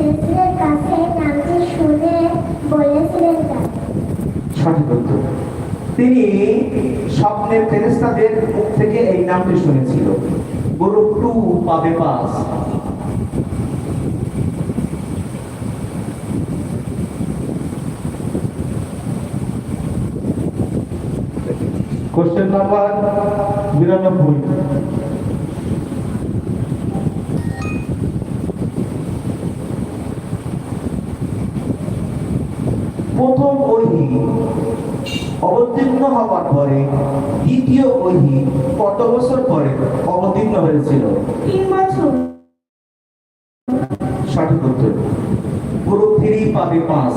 ফেরেশতাদের কাছে নামটি শুনে বলেছিলেন সঠিক উত্তর। তিনি স্বপ্নে ফেরেস্তাদের মুখ থেকে এই নামটি শুনেছিল। গরু টু পাবে পাস কোশ্চেন নাম্বার বিরানব্বই প্রথম ওহি অবতীর্ণ হওয়ার পরে দ্বিতীয় ওহি কত বছর পরে অবতীর্ণ হয়েছিল? তিন বছর। সঠিক উত্তর পুরো থ্রি পাবে পাঁচ।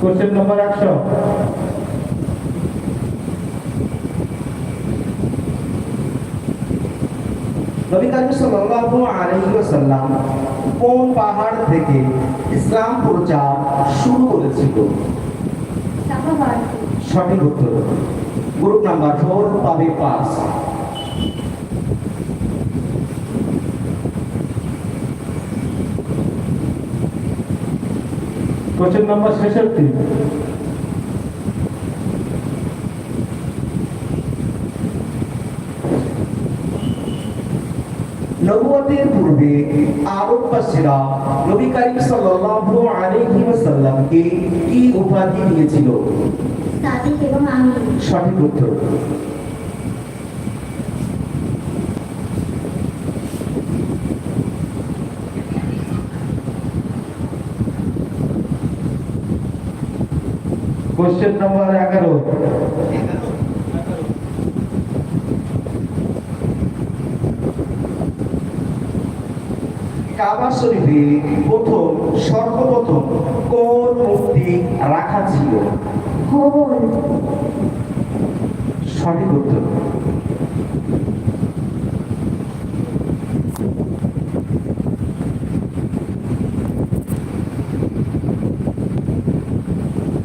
কোশ্চেন নাম্বার একশো। নবী করিম সাল্লাল্লাহু আলাইহি ওয়াসাল্লাম কোন পাহাড় থেকে ইসলাম প্রচার শুরু করেছিল? সঠিক উত্তর, গ্রুপ নাম্বার ফোর, পাবে পাঁচ কোশ্চেন নাম্বার ছেষট্টি। নবুয়তের পূর্বে আরববাসীরা নবী করিম সাল্লাল্লাহু আলাইহি ওয়াসাল্লামকে কি উপাধি দিয়েছিল? সাদিক এবং আমি সঠিক উত্তর। কোশ্চেন নাম্বার এগারো। কাবা শরীফে প্রথম সর্বপ্রথম কোন মূর্তি রাখা ছিল সঠিক উত্তর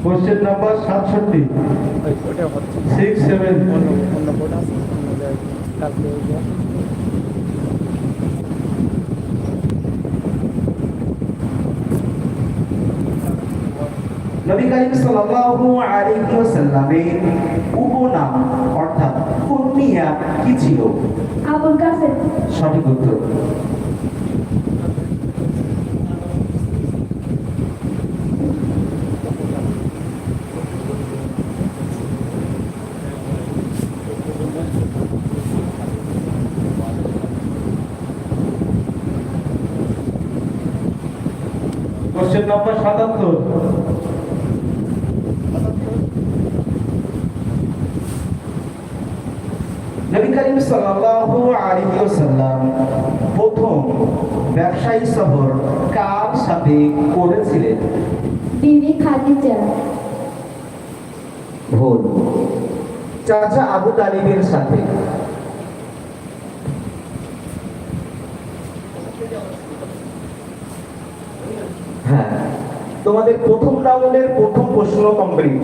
কোশ্চেন নাম্বার সাতষট্টি সিক্স সেভেন নবী করিম সাল্লাল্লাহু আলাইহি ওয়াসাল্লামের উপনাম অর্থাৎ কুনিয়া কি ছিল? আবুল কাসেম। সঠিক উত্তর। কোশ্চেন নাম্বার সাতাত্তর নবী করিম সাল্লাল্লাহু আলাইহি ওয়াসাল্লাম প্রথম ব্যবসায়ী সফর কার সাথে করেছিলেন? বিবি খাদিজা ভুল। চাচা আবু তালিবের সাথে। হ্যাঁ তোমাদের প্রথম রাউন্ডের প্রথম প্রশ্ন কমপ্লিট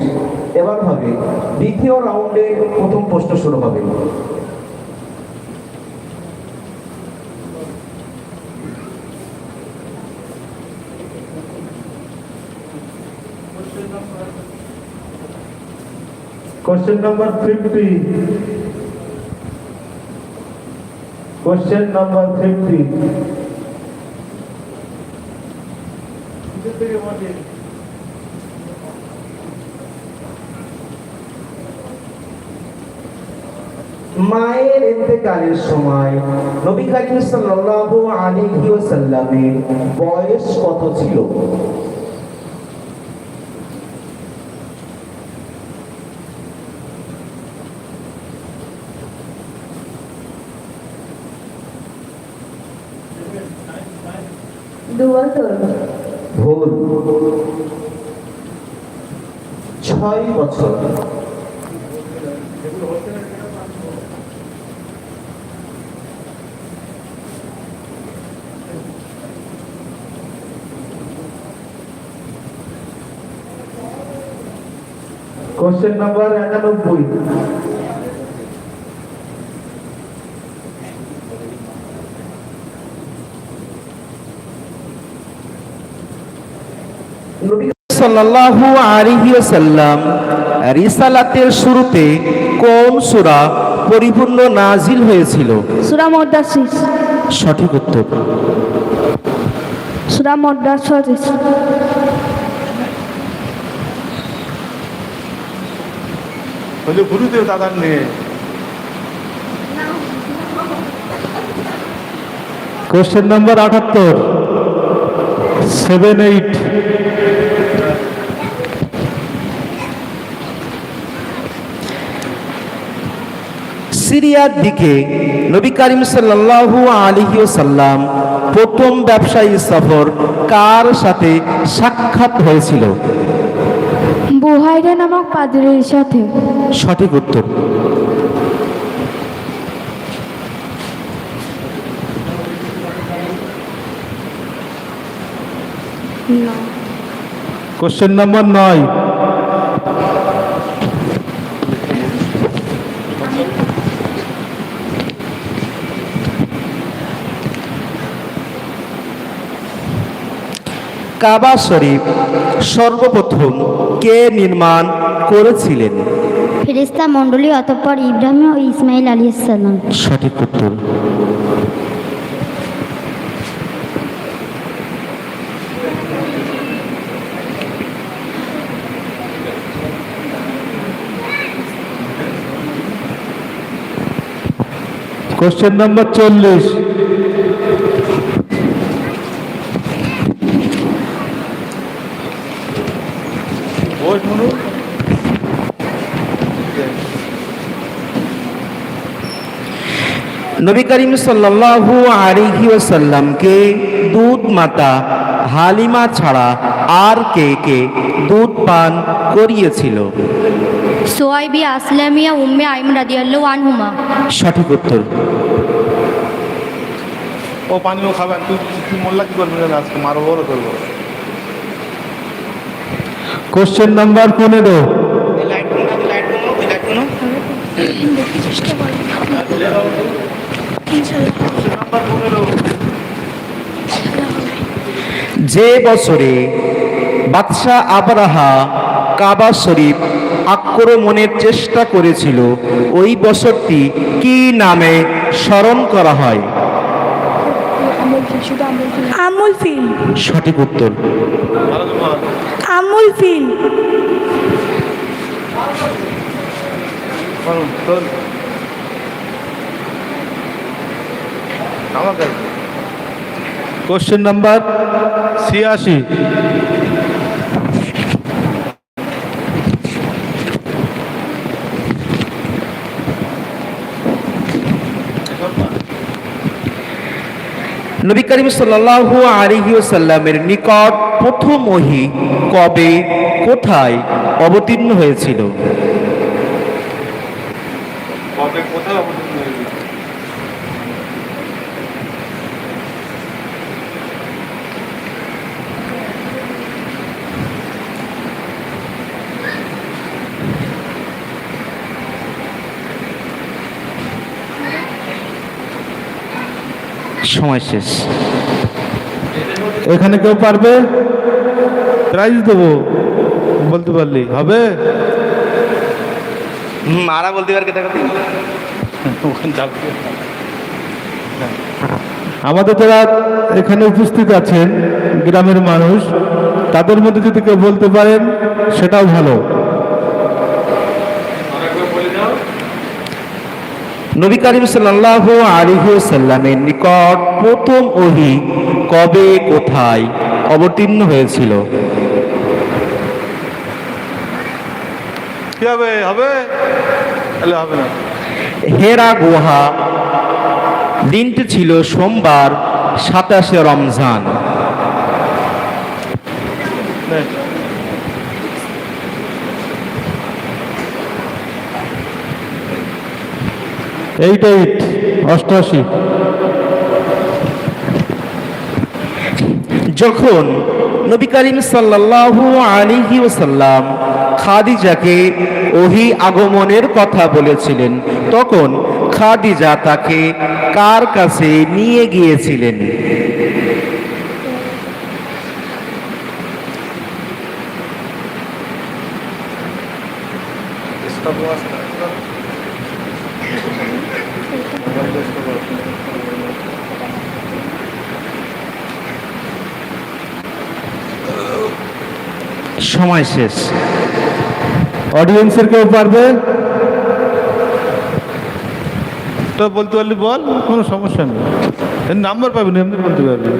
এবার হবে দ্বিতীয় রাউন্ডের প্রথম প্রশ্ন শুরু হবে। Question number fifty question number fifty মায়ের ইন্তেকালের সময় নবী করিম সাল্লাল্লাহু আলাইহি ওয়াসাল্লামের বয়স কত ছিল? দু ভুল। ছয় বছর। কোশ্চেন নাম্বার একানব্বই। সাল্লাল্লাহু আলাইহি ওয়াসাল্লাম রিসালাতের শুরুতে কোন সূরা পরিপূর্ণ নাজিল হয়েছিল? সুরা মদ্দাসিস সঠিক উত্তর। সুরা মদ্দাসিস বলে গুরুদেব দাদার নিয়ে কোশ্চেন নম্বর আটাত্তর। সেভেন এইট সিরিয়ার দিকে নবী করিম সাল্লাল্লাহু আলাইহি ওয়াসাল্লাম প্রথম ব্যবসায়ী সফর কার সাথে সাক্ষাৎ হয়েছিল? বুহাইরা নামক পাদ্রীর সাথে। সঠিক উত্তর। কোশ্চেন নাম্বার নয়। কাবা শরীফ সর্বপ্রথম কে নির্মাণ করেছিলেন? ফেরেস্তা মণ্ডলী অতঃপর ইব্রাহিম ও ইসমাইল আলী সাল্লাম সঠিক উত্তর। কোশ্চেন নম্বর চল্লিশ। নবী করিম সাল্লাল্লাহু আলাইহি ওয়াসাল্লামকে দুধ মাতা হালিমা ছাড়া আর কে কে দুধ পান করিয়েছিল? সোয়াইবি আসলামিয়া উম্মে আইম রাদিয়াল্লাহু আনহুমা। সঠিক উত্তর। ও পানিও খাবেন তুই তুই মোল্লা কি করবি আজকে? মারো বড় করব। কোশ্চেন নাম্বার পনেরো। যে বছরে বাদশাহ আবরাহা কাবা শরীফ আক্রমণের চেষ্টা করেছিল ওই বছরটি কি নামে স্মরণ করা হয়? আমুল ফিল। সঠিক উত্তর। আমুল ফিল। কোশ্চেন নাম্বার ছিয়াশি। নবী করিম সাল্লাল্লাহু আলাইহি ওয়াসাল্লামের নিকট প্রথম ওহী কবে, কোথায় অবতীর্ণ হয়েছিল? সময় শেষ। এখানে কেউ পারবে? প্রাইজ দেবো। বলতে পারলি। হবে? মারা বলতে পারে কেটে আমাদের যারা এখানে উপস্থিত আছেন গ্রামের মানুষ তাদের মধ্যে যদি কেউ বলতে পারেন সেটাও ভালো। নবী করিম সাল্লাল্লাহু আলাইহি ওয়াসাল্লামের নিকট প্রথম ওহী কবে কোথায় অবতীর্ণ হয়েছিল? হবে? হবে? হবে না। হেরা গুহা দিনটি ছিল সোমবার সাতাশে রমজান। এইট এইট অষ্টআশি। যখন নবী করিম সাল্লাল্লাহু আলাইহি ওসাল্লাম খাদিজাকে ওহি আগমনের কথা বলেছিলেন, তখন খাদিজা তাকে কার কাছে নিয়ে গিয়েছিলেন? সময় শেষ। অডিয়েন্সের কেউ পারবে? তো বলতে পারলি বল কোনো সমস্যা নেই। নাম্বার পাবি না এমনি বলতে পারবি।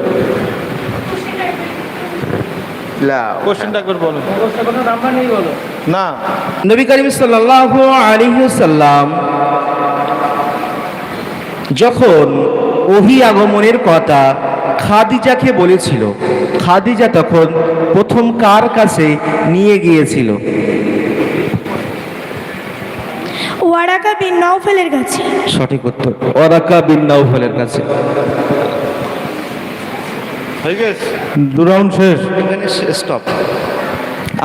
কোশ্চেনটা বলো কোনো নাম্বার নেই বলো। না। নবী করিম সাল্লাল্লাহু আলাইহি সাল্লাম যখন ওহি আগমনের কথা খাদিজাকে বলেছিল খাদিজা তখন প্রথম কার কাছে নিয়ে গিয়েছিল? ওয়ারাকা বিন নওফেলের কাছে। সঠিক উত্তর ওরাকা বিন নাউফলের কাছে। দু রাউন্ড শেষ। স্টপ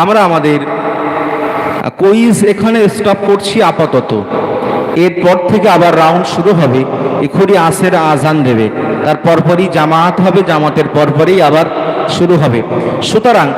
আমরা আমাদের কুইজ এখানে স্টপ করছি আপাতত। এরপর থেকে আবার রাউন্ড শুরু হবে। এখনই আসের আজান দেবে। তার পরপরই জামাত হবে, জামাতের পরপরই আবার শুরু হবে। সুতরাং